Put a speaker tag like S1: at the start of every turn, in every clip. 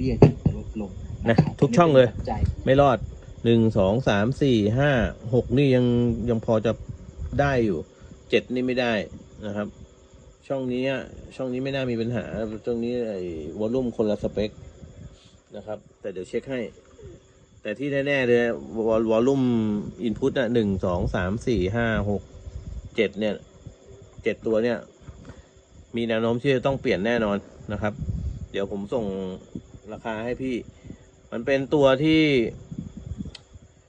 S1: เบี้ยจะลดลง
S2: นะครับทุกช่องเลย
S1: นี่ป็นปัจจัย
S2: ไม่รอดหนึ่งสองสามสี่ห้าหกนี่ยังยังพอจะได้อยู่เจ็ดนี่ไม่ได้นะครับ ช่องนี้อะช่องนี้ไม่น่ามีปัญหาช่องนี้ไอ้วอลลุ่มคนละสเปคนะครับ แต่เดี๋ยวเช็คให้ แต่ที่แน่ๆเลยวอลวอลลุ่มอินพุตอะหนึ่งสองสามสี่ห้าหกเจ็ดเนี่ยเจ็ดตัวเนี่ย มีแนวโน้มที่จะต้องเปลี่ยนแน่นอนนะครับ เดี๋ยวผมส่ง ราคาให้พี่ มันเป็นตัวที่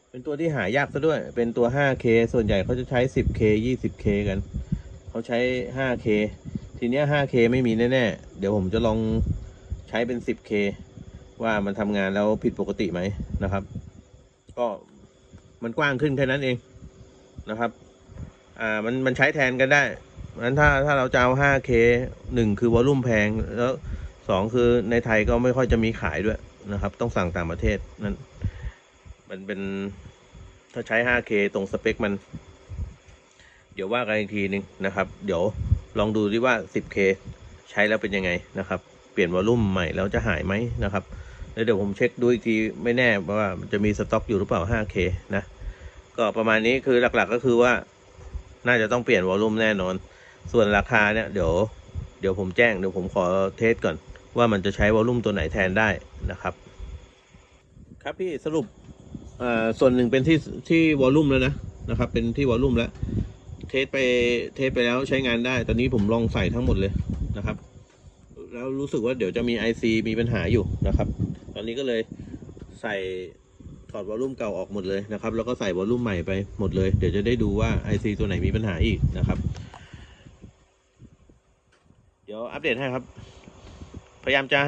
S2: เป็นตัวที่หายากซะด้วย เป็นตัว 5K ส่วนใหญ่เขาจะใช้ 10K 20K กัน เขาใช้ 5K ทีเนี้ย 5K ไม่มีแน่ๆ เดี๋ยวผมจะลองใช้เป็น 10K ว่ามันทำงานแล้วผิดปกติไหมนะครับ ก็มันกว้างขึ้นแค่นั้นเองนะครับ อ่า มัน มันใช้แทนกันได้งั้นถ้า ถ้าเราจะเอา 5K หนึ่งคือวอลลุ่มแพง แล้ว สองคือในไทยก็ไม่ค่อยจะมีขายด้วยนะครับ ต้องสั่งต่างประเทศนั้นมันเป็นถ้าใช้ 5K ตรงสเปคมัน เดี๋ยวว่ากันอีกทีนึงนะครับ เดี๋ยวลองดูดิว่า 10K ใช้แล้วเป็นยังไงนะครับ เปลี่ยนวอลลุ่มใหม่แล้วจะหายไหมนะครับแล้วเดี๋ยวผมเช็คดูอีกทีไม่แน่ว่ามันจะมีสต็อกอยู่หรือเปล่า 5K นะ ก็ประมาณนี้คือหลักๆก็คือว่า น่าจะต้องเปลี่ยนวอลลุ่มแน่นอน ส่วนราคาเนี่ยเดี๋ยวเดี๋ยวผมแจ้งเดี๋ยวผมขอเทสก่อน ว่ามันจะใช้วอลลุ่มตัวไหนแทนได้นะครับ ครับพี่สรุปส่วนหนึ่งเป็นที่ที่วอลลุ่มแล้วนะนะครับ เป็นที่วอลลุ่มแล้ว เทสไปเทสไปแล้วใช้งานได้ ตอนนี้ผมลองใส่ทั้งหมดเลยนะครับ แล้วรู้สึกว่าเดี๋ยวจะมี IC มีปัญหาอยู่นะครับ ตอนนี้ก็เลยใส่ถอดวอลลุ่มเก่าออกหมดเลยนะครับ แล้วก็ใส่วอลลุ่มใหม่ไปหมดเลย เดี๋ยวจะได้ดูว่า IC ตัวไหนมีปัญหาอีกนะครับ เดี๋ยวอัปเดตให้ครับ พยายามจะ